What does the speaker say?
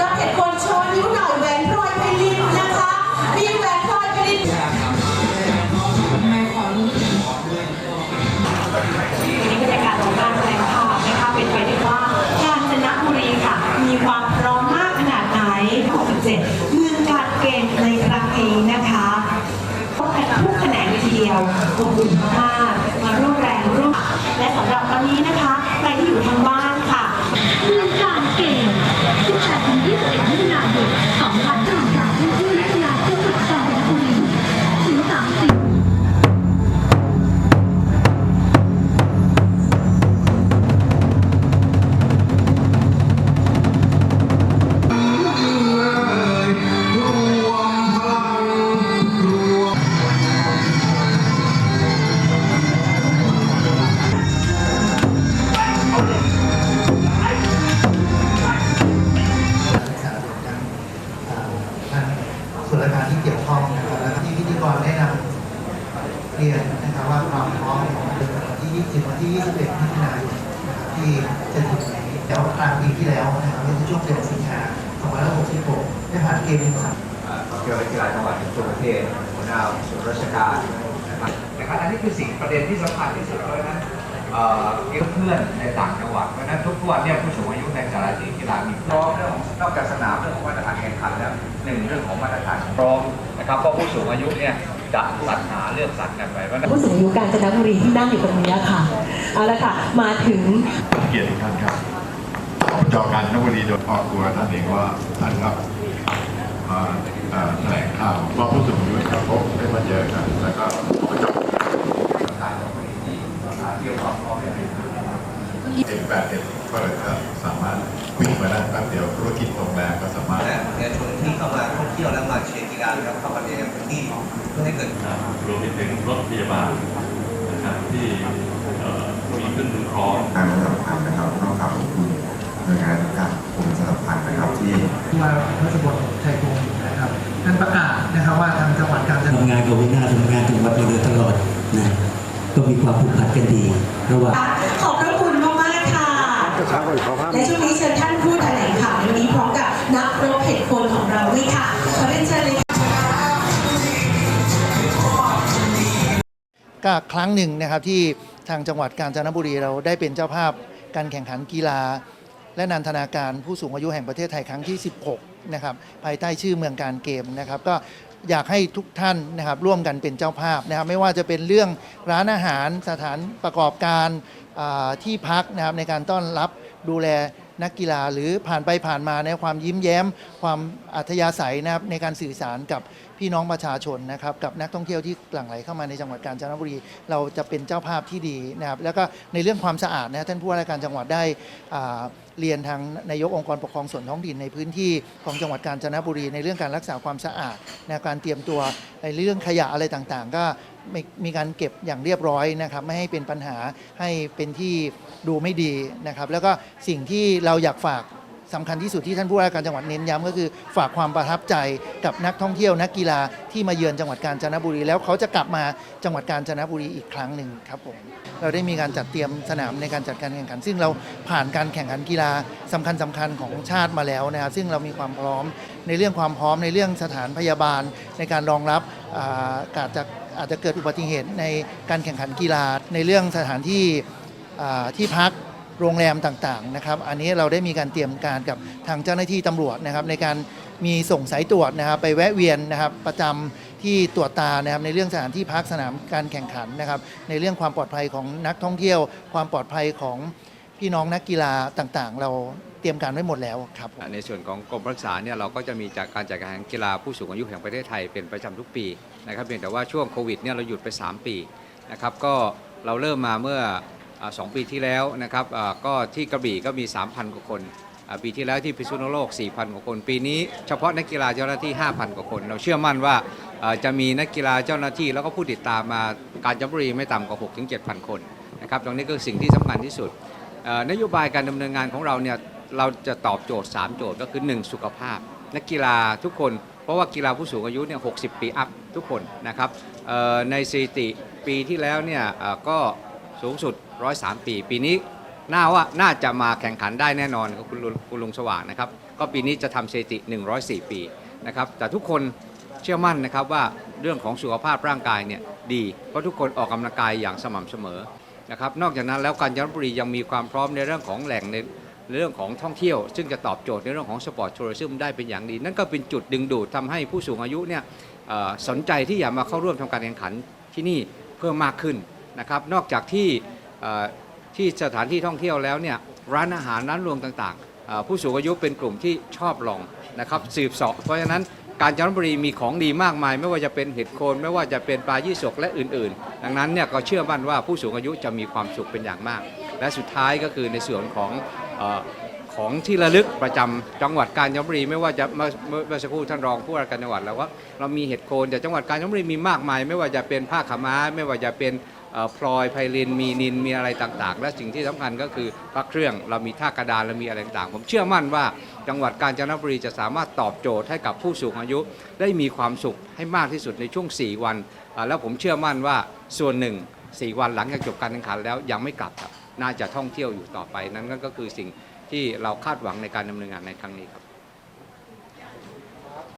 รับเหตุคนโชว์นิ้วหน่อยแหวนพลอยไพลินนะคะ มีแหวนพลอยไพลินวันนี้บรรยากาศของการแถลงข่าวนะคะเป็นไปได้ว่ากาญจนบุรีค่ะ มีความพร้อมมากขนาดไหน67เมืองการเกณฑ์ในครั้งนี้นะคะพบกันทุกแขนงเลยทีเดียวอบอุ่นมากมาร่วมแรงร่วมและสำหรับวันนี้นะคะใครที่อยู่ทางบ้าน นายนนะครับที่จะถึงนี้แล้วกลางปีที่แล้วนะครับในช่วงเดือนสิงหา2566ได้ผ่านเกณฑ์สามท่องเที่ยวและกีฬาจังหวัดทั่วประเทศหัวหน้าส่วนราชการนะครับนะครับอันนี้คือสิ่งประเด็นที่สำคัญที่สุดเพราะฉะนั้นเอ่อเพื่อนในต่างจังหวัดเพราะฉะนั้นทุกวันเนี่ยผู้สูงอายุในสารสีกีฬามีพร้อมเรื่องของนอกจากสนามเรื่องของมาตรฐานแข่งขันแล้วหนึ่งเรื่องของมาตรฐานพร้อมนะครับเพราะผู้สูงอายุเนี่ยจะสรรหาเลือกสรรกันไปเพราะฉะนั้นผู้สูงอายุกาญจนบุรีที่นั่งอยู่ตรงนี้ค่ะ เอาละค่ะ มาถึงเกียรติทุกท่านครับอบจการนบุรีโดยออกตัวท่านเองว่าท่านครับมาเอ่อแถลงข่าวว่าผู้สูงอายุจะพบได้มาเจอกันแล้วก็อบจเอกแปดเอ็ดก็เลยจะสามารถวิ่งมาได้แป๊บเดียวธุรกิจโรงแรมก็สามารถและประชาชนที่เข้ามาท่องเที่ยวและมาเชียร์กีฬานะครับเข้ามาในพื้นที่เพื่อให้เกิดรวมไปถึงรถพยาบาลนะครับที่ เอ่อมีขึ้นถึงครองทางสำคัญนะครับต้องขอบคุณหน่วยงานต่างๆกรมสำคัญนะครับที่มาพัฒบลชัยพงศ์นะครับท่านประกาศนะครับว่าทางจังหวัดกาญจนบุรีทำงานกับหัวหน้าทำงานจังหวัดมาโดยตลอดนะก็มีความผูกพันกันดีระหว่างขอบพระคุณมากๆค่ะและช่วงนี้เชิญท่านผู้แถลงข่าวในวันนี้พร้อมกับนักรบเหตุคนของเราด้วยค่ะขอเรียนเชิญเลยค่ะ ก็ครั้งหนึ่งนะครับที่ทางจังหวัดกาญจนบุรีเราได้เป็นเจ้าภาพการแข่งขันกีฬา และนันทนาการผู้สูงอายุแห่งประเทศไทยครั้งที่ 16 นะครับภายใต้ชื่อเมืองการเกมนะครับ ก็อยากให้ทุกท่านนะครับร่วมกันเป็นเจ้าภาพนะครับ ไม่ว่าจะเป็นเรื่องร้านอาหารสถานประกอบการที่พักนะครับในการต้อนรับดูแล นักกีฬาหรือผ่านไปผ่านมาในความยิ้มแย้ม ความอัธยาศัยนะครับในการสื่อสารกับพี่น้องประชาชนนะครับกับนักท่องเที่ยวที่หลั่งไหลเข้ามาในจังหวัดกาญจนบุรี เราจะเป็นเจ้าภาพที่ดีนะครับแล้วก็ในเรื่องความสะอาดนะท่านผู้ว่าราชการจังหวัดได้เรียนทางนายกองค์กรปกครองส่วนท้องถิ่นในพื้นที่ของจังหวัดกาญจนบุรี ในเรื่องการรักษาความสะอาดในการเตรียมตัวในเรื่องขยะอะไรต่างๆ ก็ มีมีการเก็บอย่างเรียบร้อยนะครับ ไม่ให้เป็นปัญหาให้เป็นที่ดูไม่ดีนะครับ แล้วก็สิ่งที่เราอยากฝากสำคัญที่สุดที่ท่านผู้ว่าการจังหวัดเน้นย้ำก็คือ ฝากความประทับใจกับนักท่องเที่ยวนักกีฬาที่มาเยือนจังหวัดกาญจนบุรี แล้วเขาจะกลับมาจังหวัดกาญจนบุรีอีกครั้งหนึ่งครับผมเราได้มีการจัดเตรียมสนามในการจัดการแข่งขัน ซึ่งเราผ่านการแข่งขันกีฬาสำคัญสำคัญของชาติมาแล้วนะครับซึ่งเรามีความพร้อมในเรื่องความพร้อมในเรื่องสถานพยาบาลในการรองรับอาอาจจะ อาจจะเกิดอุบัติเหตุในการแข่งขันกีฬาในเรื่องสถานที่ที่พักโรงแรมต่างๆนะครับ อันนี้เราได้มีการเตรียมการกับทางเจ้าหน้าที่ตำรวจนะครับ ในการมีส่งสายตรวจนะครับ ไปแวะเวียนนะครับ ประจำที่ตรวจตานะครับในเรื่องสถานที่พักสนามการแข่งขันนะครับ ในเรื่องความปลอดภัยของนักท่องเที่ยว ความปลอดภัยของ พี่น้องนักกีฬาต่างๆ เราเตรียมการไว้หมดแล้วครับในส่วนของกรมรักษาเนี่ยเราก็จะมีจากการจัดการแข่งกีฬาผู้สูงอายุแห่งประเทศไทยเป็นประจำทุกปีนะครับเพียงแต่ว่าช่วงโควิดเนี่ยเราหยุดไป 3 ปีนะครับก็เราเริ่มมาเมื่ออ่าสองปีที่แล้วนะครับอ่าก็ที่กระบี่ก็มี 3,000 กว่าคนอ่าปีที่แล้วที่พิษณุโลก 4,000 กว่าคน ปีนี้เฉพาะนักกีฬาเจ้าหน้าที่ 5,000 กว่าคน เราเชื่อมั่นว่าอ่าจะมีนักกีฬาเจ้าหน้าที่แล้วก็ผู้ติดตามมาการจับรีไม่ต่ำกว่า 6-7,000 คนนะครับตรงนี้ก็คือสิ่งที่สำคัญที่สุด นโยบายการดำเนินงานของเราเนี่ยเราจะตอบโจทย์ 3 โจทย์ก็คือ 1 สุขภาพนักกีฬาทุกคน เพราะว่ากีฬาผู้สูงอายุเนี่ย60 ปีอัพทุกคนนะครับในสถิติปีที่แล้วเนี่ยก็สูงสุด 103 ปี ปีนี้น่าว่าน่าจะมาแข่งขันได้แน่นอนกับคุณคุณลุงสว่างนะครับ ก็ปีนี้จะทำสถิติ 104 ปีนะครับแต่ทุกคนเชื่อมั่นนะครับว่าเรื่องของสุขภาพร่างกายเนี่ยดี เพราะทุกคนออกกำลังกายอย่างสม่ำเสมอ นะครับนอกจากนั้นแล้วกาญจนบุรียังมีความพร้อมในเรื่องของแหล่งในเรื่องของท่องเที่ยว ซึ่งจะตอบโจทย์ในเรื่องของสปอร์ตทัวริซึมได้เป็นอย่างดี นั่นก็เป็นจุดดึงดูดทำให้ผู้สูงอายุเนี่ยสนใจที่อยากมาเข้าร่วมทำการแข่งขันที่นี่เพิ่มมากขึ้นนะครับนอกจากที่ที่สถานที่ท่องเที่ยวแล้วเนี่ยร้านอาหารร้านรวงต่างๆ ผู้สูงอายุเป็นกลุ่มที่ชอบลอง นะครับสืบเสาะเพราะฉะนั้นกาญจนบุรีมีของดีมากมาย ไม่ว่าจะเป็นเห็ดโคนไม่ว่าจะเป็นปลายี่สกและอื่นๆ ดังนั้นเนี่ยก็เชื่อมั่นว่าผู้สูงอายุจะมีความสุขเป็นอย่างมาก และสุดท้ายก็คือในส่วนของอของที่ระลึกประจำจังหวัดกาญจนบุรีไม่ว่าจะเมื่อเมื่อเมื่อสักครู่ท่านรองผู้ว่าการจังหวัดแล้วว่าเรามีเห็ดโคนแต่จังหวัดกาญจนบุรีมีมากมาย ไม่ว่าจะเป็นผ้าขาม้า ไม่ว่าจะเป็นพลอยไพลินมีนินมีอะไรต่างๆ และสิ่งที่สำคัญก็คือพระเครื่องเรามีท่ากระดานเรามีอะไรต่างๆ ผมเชื่อมั่นว่า จังหวัดกาญจนบุรีจะสามารถตอบโจทย์ให้กับผู้สูงอายุ ได้มีความสุขให้มากที่สุดในช่วง 4 วัน แล้วผมเชื่อมั่นว่าส่วนหนึ่ง 4 วันหลังจากจบการแข่งขันแล้วยังไม่กลับครับน่าจะท่องเที่ยวอยู่ต่อไปนั่นก็คือสิ่งที่เราคาดหวังในการดำเนินงานในครั้งนี้ครับ